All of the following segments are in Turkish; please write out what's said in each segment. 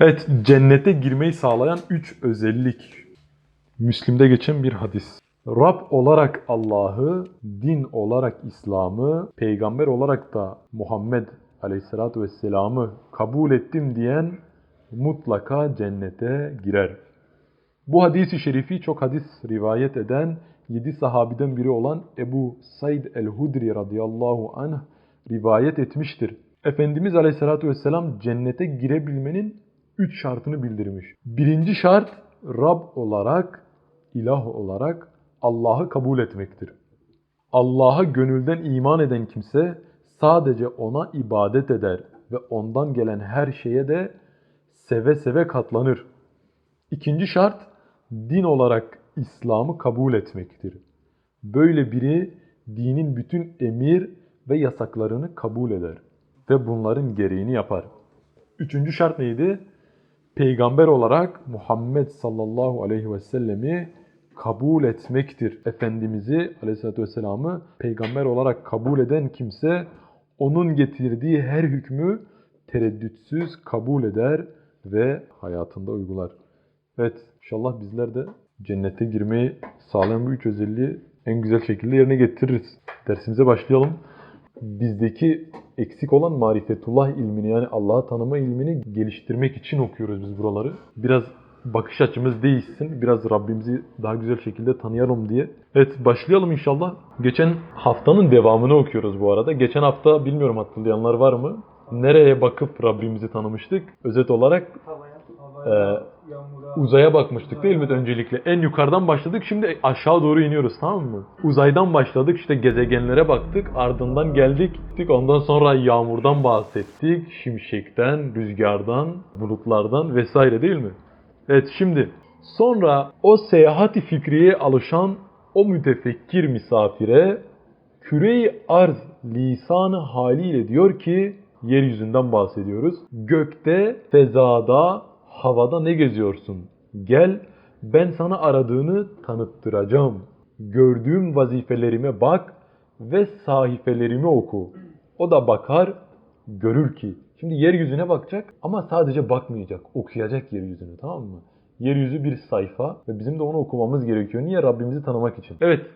Evet, cennete girmeyi sağlayan üç özellik. Müslim'de geçen bir hadis. Rab olarak Allah'ı, din olarak İslam'ı, peygamber olarak da Muhammed Aleyhisselatü Vesselam'ı kabul ettim diyen mutlaka cennete girer. Bu hadisi şerifi çok hadis rivayet eden yedi sahabiden biri olan Ebu Said el-Hudri radıyallahu anh rivayet etmiştir. Efendimiz Aleyhisselatü Vesselam cennete girebilmenin üç şartını bildirmiş. Birinci şart Rab olarak, ilah olarak Allah'ı kabul etmektir. Allah'a gönülden iman eden kimse sadece ona ibadet eder ve ondan gelen her şeye de seve seve katlanır. İkinci şart din olarak İslam'ı kabul etmektir. Böyle biri dinin bütün emir ve yasaklarını kabul eder ve bunların gereğini yapar. Üçüncü şart neydi? Peygamber olarak Muhammed sallallahu aleyhi ve sellemi kabul etmektir. Efendimiz'i aleyhissalatü vesselam'ı peygamber olarak kabul eden kimse onun getirdiği her hükmü tereddütsüz kabul eder ve hayatında uygular. Evet inşallah bizler de cennete girmeyi sağlayan bu üç özelliği en güzel şekilde yerine getiririz. Dersimize başlayalım. Bizdeki eksik olan marifetullah ilmini yani Allah'ı tanıma ilmini geliştirmek için okuyoruz biz buraları. Biraz bakış açımız değişsin, biraz Rabbimizi daha güzel şekilde tanıyalım diye. Evet başlayalım inşallah. Geçen haftanın devamını okuyoruz bu arada. Geçen hafta bilmiyorum hatırlayanlar var mı? Nereye bakıp Rabbimizi tanımıştık? Özet olarak Havaya, Ee, yağmura, uzaya bakmıştık değil mi öncelikle? En yukarıdan başladık şimdi aşağı doğru iniyoruz tamam mı? Uzaydan başladık işte gezegenlere baktık ardından geldik. Ondan sonra yağmurdan bahsettik, şimşekten, rüzgardan, bulutlardan vesaire değil mi? Evet şimdi sonra o seyahati fikriyeye alışan o mütefekkir misafire küre-i arz lisanı haliyle diyor ki yeryüzünden bahsediyoruz. Gökte, fezada, havada ne geziyorsun? Gel ben sana aradığını tanıttıracağım. Gördüğüm vazifelerime bak ve sahifelerimi oku. O da bakar, görür ki. Şimdi yeryüzüne bakacak ama sadece bakmayacak, okuyacak yeryüzünü tamam mı? Yeryüzü bir sayfa ve bizim de onu okumamız gerekiyor. Niye? Rabbimizi tanımak için. Evet,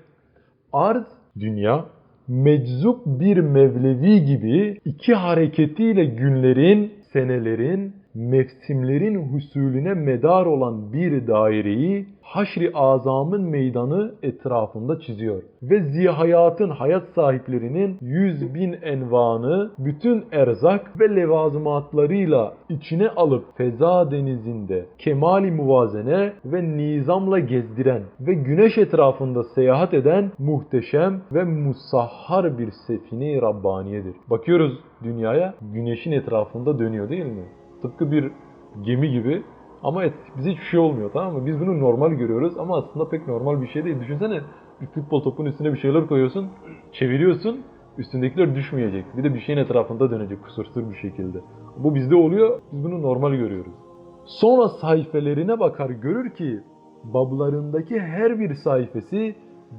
arz, dünya, meczup bir mevlevi gibi iki hareketiyle günlerin, senelerin, mevsimlerin husulüne medar olan bir daireyi haşri azamın meydanı etrafında çiziyor. Ve zihayatın hayat sahiplerinin yüz bin envanı bütün erzak ve levazımatlarıyla içine alıp feza denizinde kemali muvazene ve nizamla gezdiren ve güneş etrafında seyahat eden muhteşem ve musahhar bir sefine-i Rabbaniyedir. Bakıyoruz dünyaya güneşin etrafında dönüyor değil mi? Tıpkı bir gemi gibi ama et, bize hiçbir şey olmuyor tamam mı? Biz bunu normal görüyoruz ama aslında pek normal bir şey değil. Düşünsene bir futbol topunun üstüne bir şeyler koyuyorsun, çeviriyorsun, üstündekiler düşmeyecek. Bir de bir şeyin etrafında dönecek kusursuz bir şekilde. Bu bizde oluyor, biz bunu normal görüyoruz. Sonra sayfelerine bakar görür ki bablarındaki her bir sayfası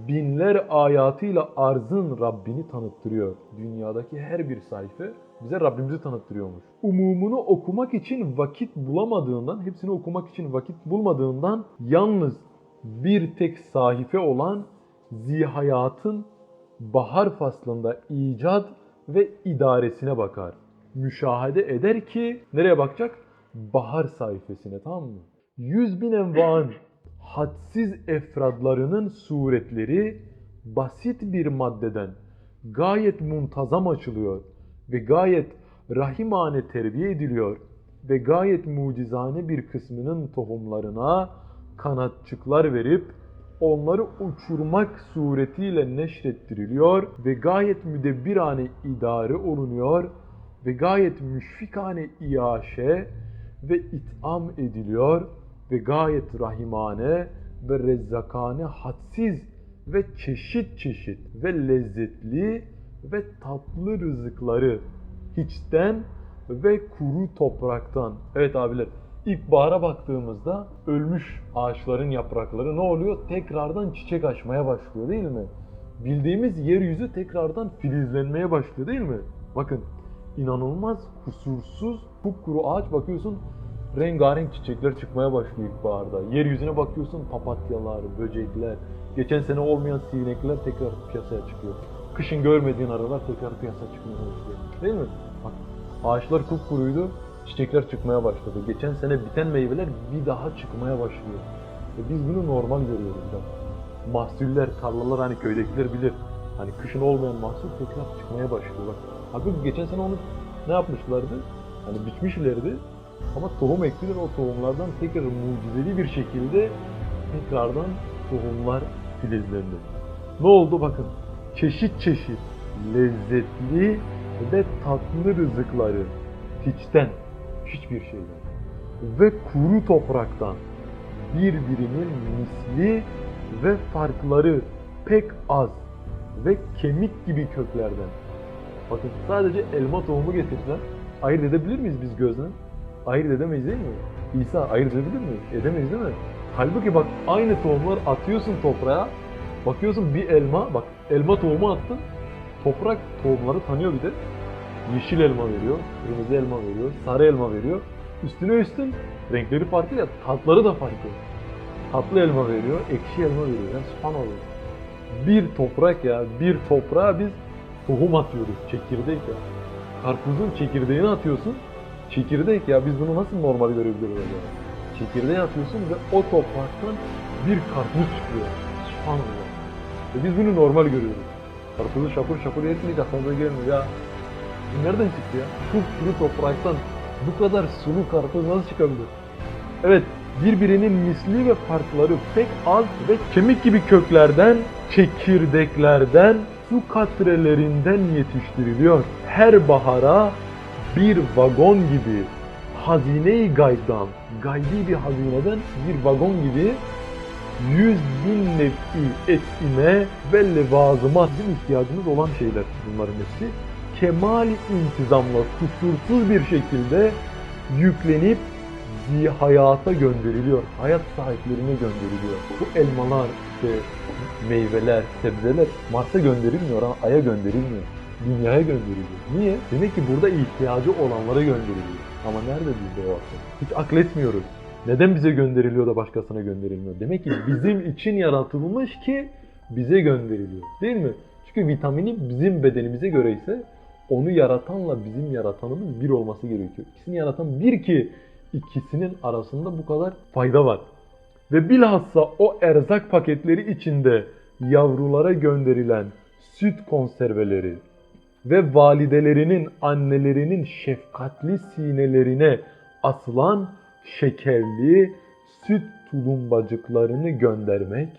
binler ayatıyla arzın Rabbini tanıttırıyor. Dünyadaki her bir sayfa bize Rabbimizi tanıttırıyormuş. Umumunu okumak için vakit bulamadığından, hepsini okumak için vakit bulmadığından yalnız bir tek sahife olan zihayatın bahar faslında icat ve idaresine bakar. Müşahede eder ki nereye bakacak? Bahar sayfasına tamam mı? Yüz bin envan hadsiz efradlarının suretleri basit bir maddeden gayet muntazam açılıyor ve gayet rahimane terbiye ediliyor ve gayet mucizane bir kısmının tohumlarına kanatçıklar verip onları uçurmak suretiyle neşrettiriliyor ve gayet müdebbirane idare olunuyor ve gayet müşfikane iaşe ve itham ediliyor ve gayet rahimane ve rezzakane hadsiz ve çeşit çeşit ve lezzetli ve tatlı rızıkları hiçten ve kuru topraktan. Evet abiler ilkbahara baktığımızda ölmüş ağaçların yaprakları ne oluyor? Tekrardan çiçek açmaya başlıyor değil mi? Bildiğimiz yeryüzü tekrardan filizlenmeye başlıyor değil mi? Bakın inanılmaz kusursuz kupkuru ağaç bakıyorsun rengarenk çiçekler çıkmaya başlıyor ilkbaharda. Yeryüzüne bakıyorsun papatyalar, böcekler, geçen sene olmayan sinekler tekrar piyasaya çıkıyor. Kışın görmediğin aralar tekrar piyasaya çıkmaya başlıyor. Değil mi? Bak ağaçlar kupkuruydu, çiçekler çıkmaya başladı. Geçen sene biten meyveler bir daha çıkmaya başlıyor. Ve biz bunu normal görüyoruz ya. Mahsuller, tarlalar hani köydekiler bilir. Hani kışın olmayan mahsul tekrar çıkmaya başlıyor. Bak, halbuki geçen sene onu ne yapmışlardı? Hani biçmişlerdi ama tohum ektiler o tohumlardan tekrar mucizeli bir şekilde tekrardan tohumlar filizlendi. Ne oldu bakın çeşit çeşit lezzetli ve tatlı rızıkları hiçten hiçbir şeyden ve kuru topraktan birbirinin misli ve farkları pek az ve kemik gibi köklerden. Bakın sadece elma tohumu getirsen ayırt edebilir miyiz biz gözden? Ayırt edemeyiz değil mi? İsa ayırt edebilir miyiz? Edemeyiz değil mi? Halbuki bak aynı tohumlar atıyorsun toprağa. Bakıyorsun bir elma, bak elma tohumu attın. Toprak tohumları tanıyor bir de. Yeşil elma veriyor, kırmızı elma veriyor, sarı elma veriyor. Üstüne üstün renkleri farklı ya, tatları da farklı. Tatlı elma veriyor, ekşi elma veriyor. Yani subhanallah. Bir toprak ya, bir toprağa biz tohum atıyoruz, çekirdek ya. Karpuzun çekirdeğini atıyorsun, çekirdek ya biz bunu nasıl normal görebiliriz acaba? Çekirdeği atıyorsun ve o topraktan bir karpuz çıkıyor. Subhanallah. Ve biz bunu normal görüyoruz. Karpuzu şapur şapur yersin hiç aklınıza gelmiyor ya. Nereden çıktı ya? Kuru kuru topraktan bu kadar sulu karpuz nasıl çıkabilir? Evet, birbirinin misli ve farkları pek az ve kemik gibi köklerden, çekirdeklerden, su katrelerinden yetiştiriliyor. Her bahara bir vagon gibi hazine-i gaybdan, gaybi bir hazineden bir vagon gibi yüz bin nevi etime ve levazıma bizim ihtiyacımız olan şeyler bunların hepsi. Kemal intizamla kusursuz bir şekilde yüklenip bir hayata gönderiliyor. Hayat sahiplerine gönderiliyor. Bu elmalar, işte meyveler, sebzeler Mars'a gönderilmiyor, ha, Ay'a gönderilmiyor. Dünyaya gönderiliyor. Niye? Demek ki burada ihtiyacı olanlara gönderiliyor. Ama nerede bizde o akıl? Hiç akletmiyoruz. Neden bize gönderiliyor da başkasına gönderilmiyor? Demek ki bizim için yaratılmış ki bize gönderiliyor. Değil mi? Çünkü vitamini bizim bedenimize göre ise onu yaratanla bizim yaratanımız bir olması gerekiyor. İkisini yaratan bir ki ikisinin arasında bu kadar fayda var. Ve bilhassa o erzak paketleri içinde yavrulara gönderilen süt konserveleri ve validelerinin, annelerinin şefkatli sinelerine asılan şekerli süt tulumbacıklarını göndermek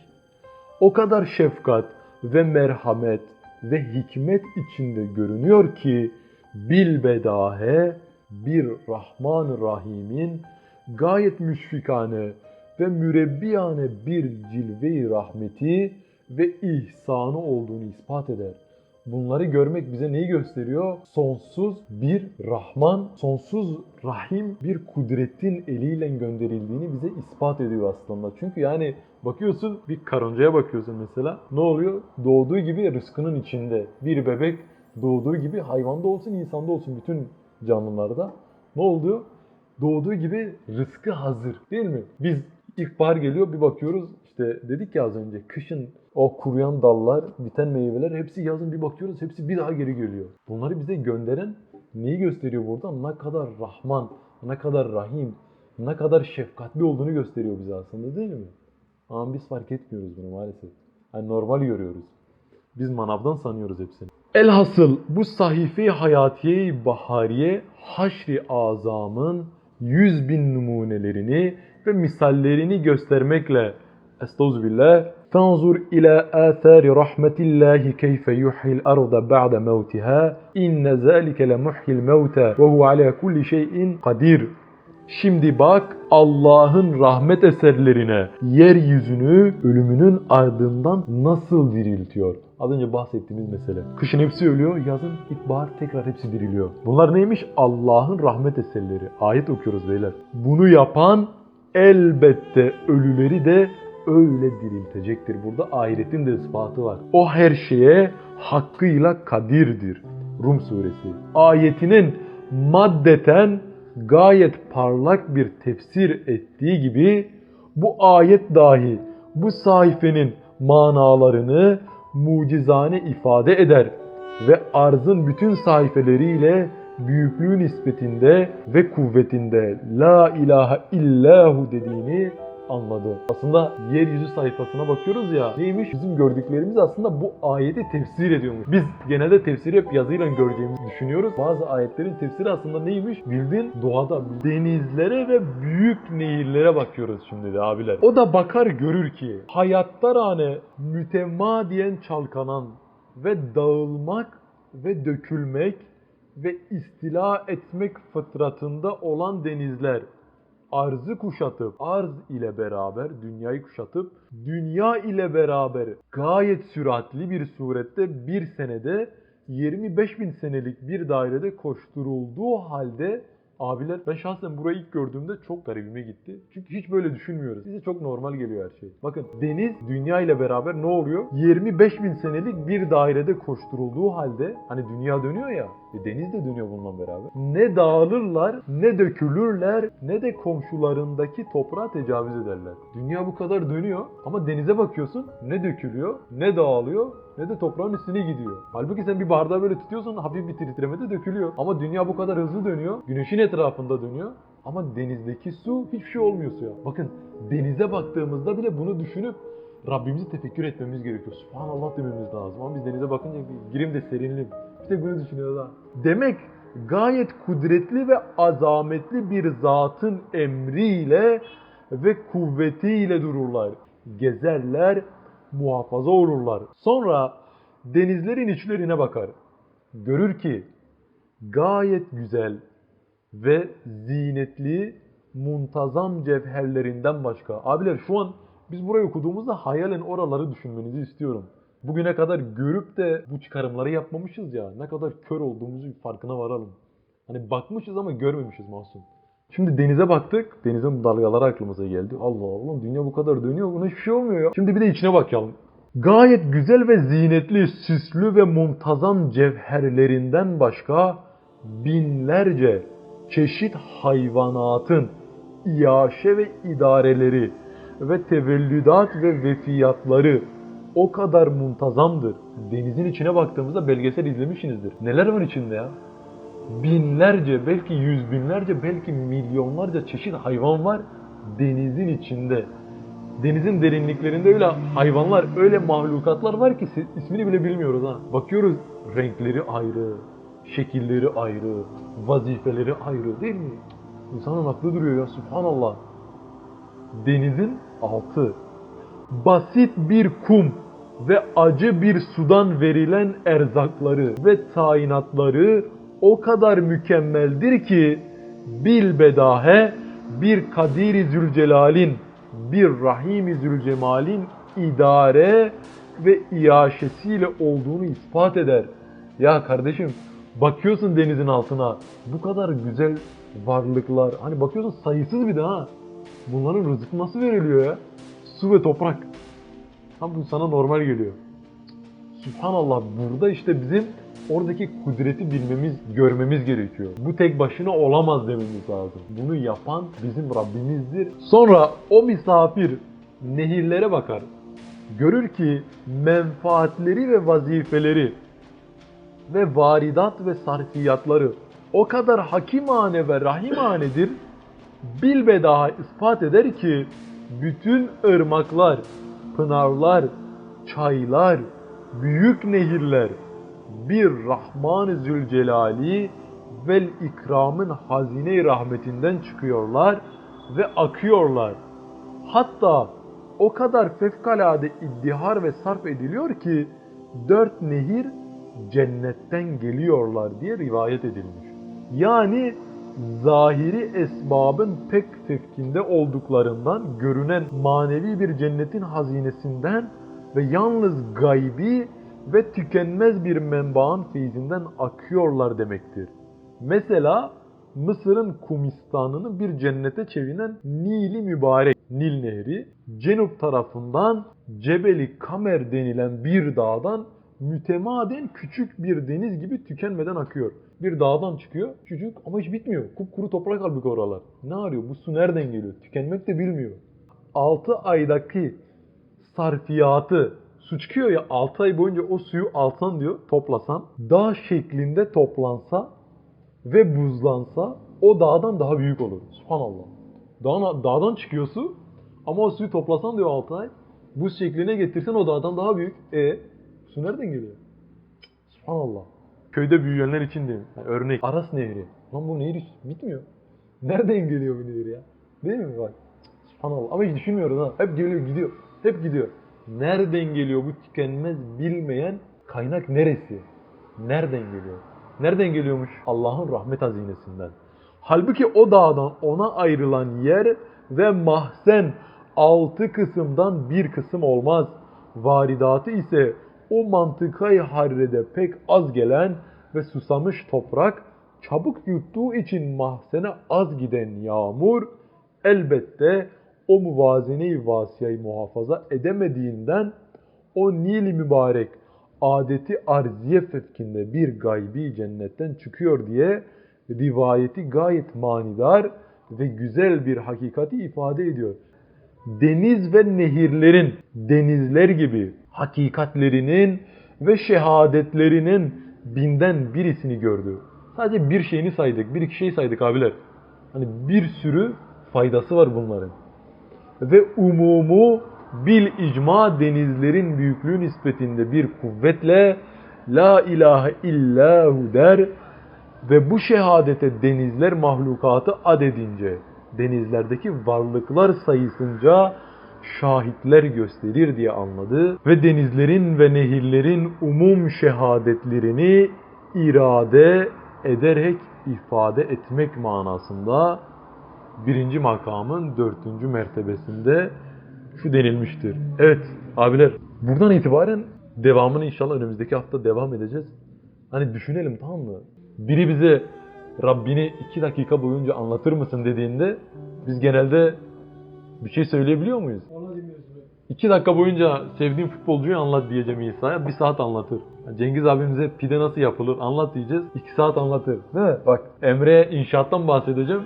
o kadar şefkat ve merhamet ve hikmet içinde görünüyor ki bilbedahe bir Rahman Rahim'in gayet müşfikane ve mürebbiyane bir cilve-i rahmeti ve ihsanı olduğunu ispat eder. Bunları görmek bize neyi gösteriyor? Sonsuz bir Rahman, sonsuz Rahim bir kudretin eliyle gönderildiğini bize ispat ediyor aslında. Çünkü yani bakıyorsun bir karıncaya bakıyorsun mesela. Ne oluyor? Doğduğu gibi rızkının içinde. Bir bebek doğduğu gibi hayvanda olsun, insanda olsun bütün canlılarda. Ne oldu? Doğduğu gibi rızkı hazır değil mi? Biz ilkbahar geliyor bir bakıyoruz işte dedik ya az önce kışın o kuruyan dallar, biten meyveler hepsi yazın bir bakıyoruz hepsi bir daha geri geliyor. Bunları bize gönderen neyi gösteriyor burada? Ne kadar Rahman, ne kadar Rahim, ne kadar şefkatli olduğunu gösteriyor bize aslında değil mi? Ama biz fark etmiyoruz bunu maalesef. Yani normal görüyoruz. Biz manavdan sanıyoruz hepsini. Elhasıl bu sahife-i hayatiye bahariye haşri azamın yüz bin numunelerini ve misallerini göstermekle Estağfirullah. İla athari rahmetillahi keyfe yuhyil arda ba'de mevtiha. İnne zâlike le muhyil mevta ve hu ala kulli şeyin kadir. Şimdi bak Allah'ın rahmet eserlerine yeryüzünü ölümünün ardından nasıl diriltiyor. Az önce bahsettiğimiz mesele. Kışın hepsi ölüyor, yazın ilkbahar tekrar hepsi diriliyor. Bunlar neymiş? Allah'ın rahmet eserleri. Ayet okuyoruz beyler. Bunu yapan elbette ölüleri de öyle diriltecektir. Burada ahiretin de ispatı var. O her şeye hakkıyla kadirdir. Rum suresi. Ayetinin maddeten gayet parlak bir tefsir ettiği gibi bu ayet dahi bu sayfenin manalarını mucizane ifade eder ve arzın bütün sayfeleriyle büyüklüğü nispetinde ve kuvvetinde la ilahe illahu dediğini anladı. Aslında yeryüzü sayfasına bakıyoruz ya neymiş? Bizim gördüklerimiz aslında bu ayeti tefsir ediyormuş. Biz genelde tefsiri hep yazıyla göreceğimizi düşünüyoruz. Bazı ayetlerin tefsiri aslında neymiş? Bildiğin doğada denizlere ve büyük nehirlere bakıyoruz şimdi de abiler. O da bakar görür ki hayatta rane mütemadiyen çalkanan ve dağılmak ve dökülmek ve istila etmek fıtratında olan denizler arzı kuşatıp, arz ile beraber dünyayı kuşatıp, dünya ile beraber gayet süratli bir surette bir senede 25 bin senelik bir dairede koşturulduğu halde abiler ben şahsen burayı ilk gördüğümde çok garibime gitti. Çünkü hiç böyle düşünmüyoruz. Bize çok normal geliyor her şey. Bakın deniz dünya ile beraber ne oluyor? 25 bin senelik bir dairede koşturulduğu halde hani dünya dönüyor ya e deniz de dönüyor bununla beraber. Ne dağılırlar, ne dökülürler, ne de komşularındaki toprağa tecavüz ederler. Dünya bu kadar dönüyor ama denize bakıyorsun ne dökülüyor, ne dağılıyor, ne de toprağın üstüne gidiyor. Halbuki sen bir bardağı böyle tutuyorsun hafif bir titremede dökülüyor. Ama dünya bu kadar hızlı dönüyor. Güneşin etrafında dönüyor. Ama denizdeki su hiçbir şey olmuyor suya. Bakın denize baktığımızda bile bunu düşünüp Rabbimizi tefekkür etmemiz gerekiyor. Subhanallah dememiz lazım. Ama biz denize bakınca gireyim de serinleyeyim. İşte bunu düşünüyoruz ha. Demek gayet kudretli ve azametli bir zatın emriyle ve kuvvetiyle dururlar. Gezerler, muhafaza olurlar. Sonra denizlerin içlerine bakar. Görür ki gayet güzel ve zinetli muntazam cevherlerinden başka. Abiler şu an biz burayı okuduğumuzda hayalen oraları düşünmenizi istiyorum. Bugüne kadar görüp de bu çıkarımları yapmamışız ya. Ne kadar kör olduğumuzu farkına varalım. Hani bakmışız ama görmemişiz masum. Şimdi denize baktık. Denizin dalgaları aklımıza geldi. Allah Allah dünya bu kadar dönüyor. Buna hiçbir şey olmuyor ya. Şimdi bir de içine bakalım. Gayet güzel ve zinetli, süslü ve muntazam cevherlerinden başka binlerce çeşit hayvanatın iaşe ve idareleri ve tevellüdat ve vefiyatları o kadar muntazamdır. Denizin içine baktığımızda belgesel izlemişsinizdir. Neler var içinde ya? Binlerce, belki yüz binlerce, belki milyonlarca çeşit hayvan var denizin içinde. Denizin derinliklerinde öyle hayvanlar, öyle mahlukatlar var ki siz ismini bile bilmiyoruz ha. Bakıyoruz renkleri ayrı, şekilleri ayrı, vazifeleri ayrı değil mi? İnsanın aklı duruyor ya subhanallah. Denizin altı. Basit bir kum ve acı bir sudan verilen erzakları ve tayinatları o kadar mükemmeldir ki bilbedahe bir Kadir-i Zülcelal'in, bir Rahim-i Zülcemal'in idare ve iaşesiyle olduğunu ispat eder. Ya kardeşim bakıyorsun denizin altına bu kadar güzel varlıklar hani bakıyorsun sayısız bir de ha. Bunların rızık nasıl veriliyor ya? Su ve toprak. Tam bu sana normal geliyor. Subhanallah burada işte bizim oradaki kudreti bilmemiz, görmemiz gerekiyor. Bu tek başına olamaz dememiz lazım. Bunu yapan bizim Rabbimizdir. Sonra o misafir nehirlere bakar. Görür ki menfaatleri ve vazifeleri ve varidat ve sarfiyatları o kadar hakimane ve rahimanedir. Bilbedaha ispat eder ki bütün ırmaklar, pınarlar, çaylar, büyük nehirler bir Rahman-ı Zülcelali vel ikramın hazine rahmetinden çıkıyorlar ve akıyorlar. Hatta o kadar fevkalade iddihar ve sarf ediliyor ki dört nehir cennetten geliyorlar diye rivayet edilmiş. Yani zahiri esbabın pek tefkinde olduklarından görünen manevi bir cennetin hazinesinden ve yalnız gaybi ve tükenmez bir menbaın feyzinden akıyorlar demektir. Mesela Mısır'ın Kumistan'ını bir cennete çeviren Nil'i mübarek Nil Nehri Cenup tarafından Cebeli Kamer denilen bir dağdan mütemaden küçük bir deniz gibi tükenmeden akıyor. Bir dağdan çıkıyor. Küçük ama hiç bitmiyor. Kupkuru toprak halbuki oralar. Ne arıyor? Bu su nereden geliyor? Tükenmek de bilmiyor. 6 aydaki sarfiyatı su çıkıyor ya 6 ay boyunca o suyu alsan diyor toplasan dağ şeklinde toplansa ve buzlansa o dağdan daha büyük olur. Subhanallah. Dağına, dağdan çıkıyor su ama o suyu toplasan diyor 6 ay buz şekline getirsen o dağdan daha büyük. E su nereden geliyor? Subhanallah. Köyde büyüyenler için de yani örnek Aras Nehri. Lan bu nehir bitmiyor. Nereden geliyor bu nehir ya? Değil mi bak? Subhanallah. Ama hiç düşünmüyoruz ha. Hep geliyor gidiyor. Hep gidiyor. Nereden geliyor bu tükenmez bilmeyen kaynak neresi? Nereden geliyor? Nereden geliyormuş? Allah'ın rahmet hazinesinden. Halbuki o dağdan ona ayrılan yer ve mahzen altı kısımdan bir kısım olmaz. Varidatı ise o mantıkayı harrede pek az gelen ve susamış toprak çabuk yuttuğu için mahzene az giden yağmur elbette o muvazene-i vasiyayı muhafaza edemediğinden o Nil mübarek adeti arziye fevkinde bir gaybi cennetten çıkıyor diye rivayeti gayet manidar ve güzel bir hakikati ifade ediyor. Deniz ve nehirlerin denizler gibi hakikatlerinin ve şehadetlerinin binden birisini gördü. Sadece bir şeyini saydık, bir iki şey saydık abiler. Hani bir sürü faydası var bunların. Ve umumu bil icma denizlerin büyüklüğü nispetinde bir kuvvetle La ilahe illahu der ve bu şehadete denizler mahlukatı adedince, denizlerdeki varlıklar sayısınca şahitler gösterir diye anladı ve denizlerin ve nehirlerin umum şehadetlerini irade ederek ifade etmek manasında birinci makamın dördüncü mertebesinde şu denilmiştir. Evet abiler buradan itibaren devamını inşallah önümüzdeki hafta devam edeceğiz. Hani düşünelim tamam mı? Biri bize Rabbini iki dakika boyunca anlatır mısın dediğinde biz genelde bir şey söyleyebiliyor muyuz? İki dakika boyunca sevdiğim futbolcuyu anlat diyeceğim İsa'ya. Bir saat anlatır. Cengiz abimize pide nasıl yapılır anlat diyeceğiz. iki saat anlatır. Değil mi? Bak Emre'ye inşaattan bahsedeceğim.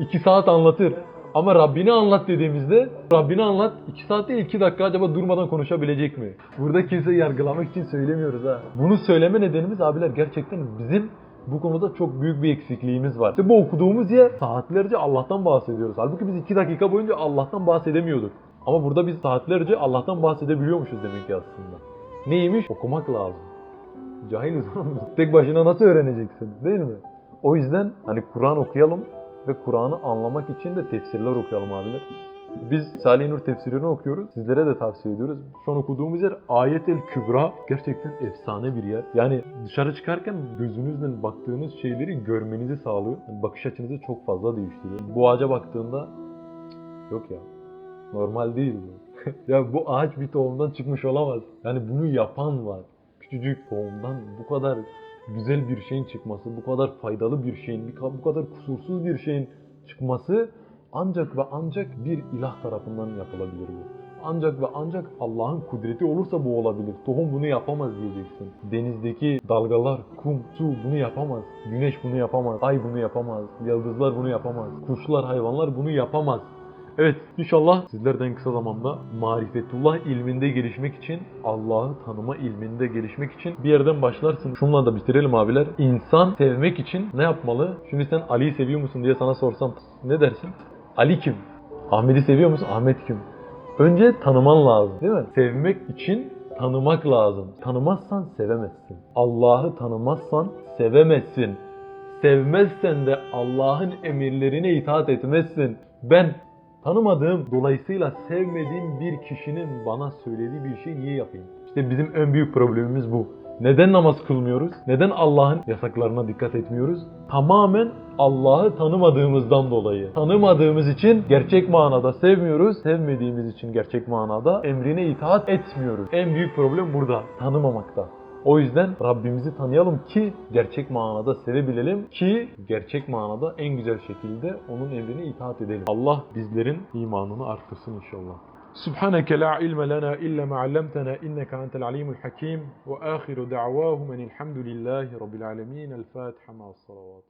iki saat anlatır. Ama Rabbini anlat dediğimizde Rabbini anlat 2 saat değil 2 dakika acaba durmadan konuşabilecek mi? Burada kimseyi yargılamak için söylemiyoruz ha. Bunu söyleme nedenimiz abiler gerçekten bizim bu konuda çok büyük bir eksikliğimiz var. İşte bu okuduğumuz yer saatlerce Allah'tan bahsediyoruz. Halbuki biz 2 dakika boyunca Allah'tan bahsedemiyorduk. Ama burada biz saatlerce Allah'tan bahsedebiliyormuşuz demek ki aslında. Neymiş? Okumak lazım. Cahiliz. Tek başına nasıl öğreneceksin değil mi? O yüzden hani Kur'an okuyalım ve Kur'an'ı anlamak için de tefsirler okuyalım abiler. Biz Salih Nur tefsirini okuyoruz. Sizlere de tavsiye ediyoruz. Şu an okuduğumuz yer Ayetel Kübra. Gerçekten efsane bir yer. Yani dışarı çıkarken gözünüzle baktığınız şeyleri görmenizi sağlıyor. Yani bakış açınızı çok fazla değiştiriyor. Bu ağaca baktığında "Cık, yok ya. Normal değil bu. ya bu ağaç bir tohumdan çıkmış olamaz. Yani bunu yapan var. Küçücük tohumdan bu kadar güzel bir şeyin çıkması, bu kadar faydalı bir şeyin, bu kadar kusursuz bir şeyin çıkması ancak ve ancak bir ilah tarafından yapılabilir bu. Ancak ve ancak Allah'ın kudreti olursa bu olabilir. Tohum bunu yapamaz diyeceksin. Denizdeki dalgalar, kum, su bunu yapamaz. Güneş bunu yapamaz. Ay bunu yapamaz. Yıldızlar bunu yapamaz. Kuşlar, hayvanlar bunu yapamaz. Evet inşallah sizler de en kısa zamanda marifetullah ilminde gelişmek için, Allah'ı tanıma ilminde gelişmek için bir yerden başlarsın. Şunla da bitirelim abiler. İnsan sevmek için ne yapmalı? Şimdi sen Ali'yi seviyor musun diye sana sorsam ne dersin? Ali kim? Ahmet'i seviyor musun? Ahmet kim? Önce tanıman lazım değil mi? Sevmek için tanımak lazım. Tanımazsan sevemezsin. Allah'ı tanımazsan sevemezsin. Sevmezsen de Allah'ın emirlerine itaat etmezsin. Ben tanımadığım, dolayısıyla sevmediğim bir kişinin bana söylediği bir şey niye yapayım? İşte bizim en büyük problemimiz bu. Neden namaz kılmıyoruz? Neden Allah'ın yasaklarına dikkat etmiyoruz? Tamamen Allah'ı tanımadığımızdan dolayı. Tanımadığımız için gerçek manada sevmiyoruz. Sevmediğimiz için gerçek manada emrine itaat etmiyoruz. En büyük problem burada. Tanımamakta. O yüzden Rabbimizi tanıyalım ki gerçek manada sevebilelim ki gerçek manada en güzel şekilde onun emrine itaat edelim. Allah bizlerin imanını arttırsın inşallah. سبحانك لا علم لنا إلا ما علمتنا إنك أنت العليم الحكيم وآخر دعواهم أن الحمد لله رب العالمين الفاتحة مع الصلوات.